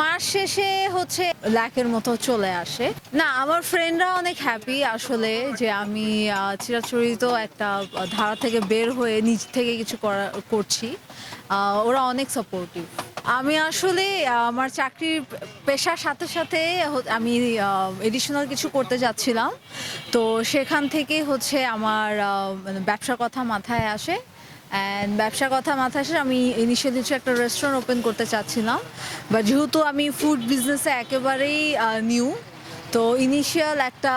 মাস শেষে হচ্ছে ল্যাকের মতো চলে আসে। না, আমার ফ্রেন্ডরা অনেক হ্যাপি আসলে যে আমি চিরাচরিত একটা ধারা থেকে বের হয়ে নিজ থেকে কিছু করা, করছি। ওরা অনেক সাপোর্টিভ আমি আসলে আমার চাকরির পেশার সাথে সাথে আমি এডিশনাল কিছু করতে যাচ্ছিলাম। তো সেখান থেকে হচ্ছে আমার মানে ব্যবসার কথা মাথায় আসে। অ্যান্ড ব্যবসার কথা মাথায় আসে, আমি ইনিশিয়ালি কিছু একটা রেস্টুরেন্ট ওপেন করতে চাচ্ছিলাম। বা যেহেতু আমি ফুড বিজনেসে একেবারেই নিউ তো ইনিশিয়াল একটা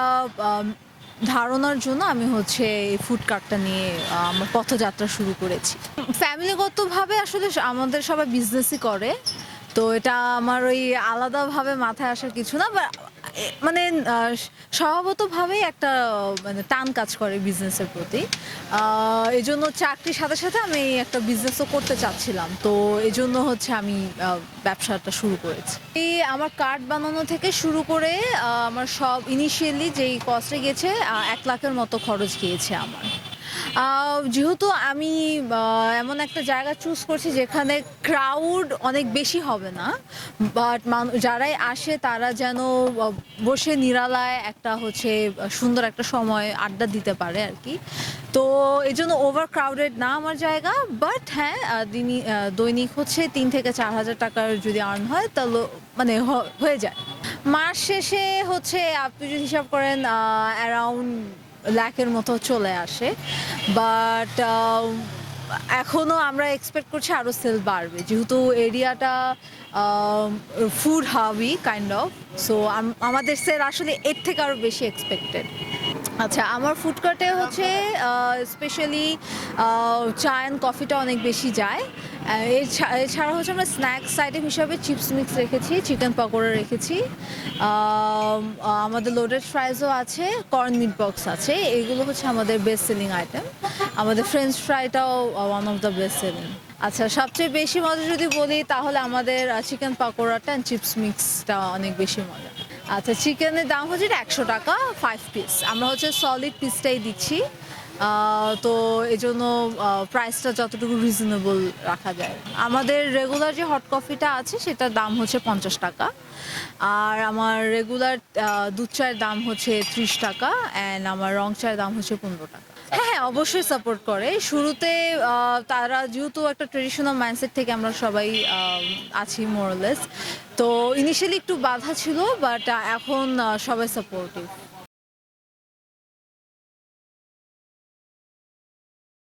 ধারণার জন্য আমি হচ্ছে এই ফুড কার্টটা নিয়ে আমার পথযাত্রা শুরু করেছি। ফ্যামিলিগতভাবে আসলে আমাদের সবাই বিজনেসই করে, তো এটা আমার ওই আলাদাভাবে মাথায় আসার কিছু না বা মানে স্বভাবতভাবেই একটা মানে টান কাজ করে বিজনেসের প্রতি। এই জন্য চাকরির সাথে সাথে আমি একটা বিজনেসও করতে চাচ্ছিলাম। তো এই জন্য হচ্ছে আমি ব্যবসাটা শুরু করেছি। এই আমার কার্ড বানানো থেকে শুরু করে আমার সব ইনিশিয়ালি যেই কস্টে গেছে এক লাখের মতো খরচ গিয়েছে আমার। যেহেতু আমি এমন একটা জায়গা চুজ করছি যেখানে ক্রাউড অনেক বেশি হবে না বাট যারাই আসে তারা যেন বসে নিরালায় একটা হচ্ছে, সুন্দর একটা সময় আড্ডা দিতে পারে আর কি। তো এই জন্য ওভার ক্রাউডেড না আমার জায়গা বাট হ্যাঁ দিনই- দৈনিক হচ্ছে তিন থেকে চার হাজার টাকার যদি আর্ন হয়, তাহলে মানে হয়ে যায়। মাস শেষে হচ্ছে, আপনি যদি হিসাব করেন অ্যারাউন্ড ল্যাকের মতো চলে আসে। বাট এখনও আমরা এক্সপেক্ট করছি আরও সেল বাড়বে। যেহেতু এরিয়াটা food heavy kind of so আমাদের সেল আসলে এর থেকে আরও বেশি এক্সপেক্টেড আচ্ছা আমার ফুড কার্টে হচ্ছে স্পেশালি চা অ্যান্ড কফিটা অনেক বেশি যায়। এছাড়া হচ্ছে আমরা স্ন্যাক্স আইটেম হিসাবে চিপস মিক্স রেখেছি চিকেন পকোড়া রেখেছি। আমাদের লোডেড ফ্রাইজও আছে কর্ন মিট বক্স আছে, এগুলো হচ্ছে আমাদের বেস্ট সেলিং আইটেম আমাদের French ফ্রাইটাও one of the best selling আচ্ছা সবচেয়ে বেশি মজা যদি বলি, তাহলে আমাদের চিকেন পাকোড়াটা চিপস মিক্সটা অনেক বেশি মজা। আচ্ছা চিকেনের দাম হচ্ছে একশো টাকা ফাইভ পিস আমরা হচ্ছে সলিড পিসটাই দিচ্ছি। তো এই জন্য প্রাইসটা যতটুকু রিজনেবল রাখা যায়। আমাদের রেগুলার যে হট কফিটা আছে, সেটার দাম হচ্ছে পঞ্চাশ টাকা। আর আমার রেগুলার দুধ চায়ের দাম হচ্ছে ত্রিশ টাকা অ্যান্ড আমার রং চায়ের দাম হচ্ছে পনেরো টাকা। হ্যাঁ হ্যাঁ অবশ্যই সাপোর্ট করে। শুরুতে তারা যেহেতু একটা ট্রেডিশনাল মাইন্ডসেট থেকে আমরা সবাই আছি মোরলেস তো ইনিশিয়ালি একটু বাধা ছিল বাট এখন সবাই সাপোর্টিভ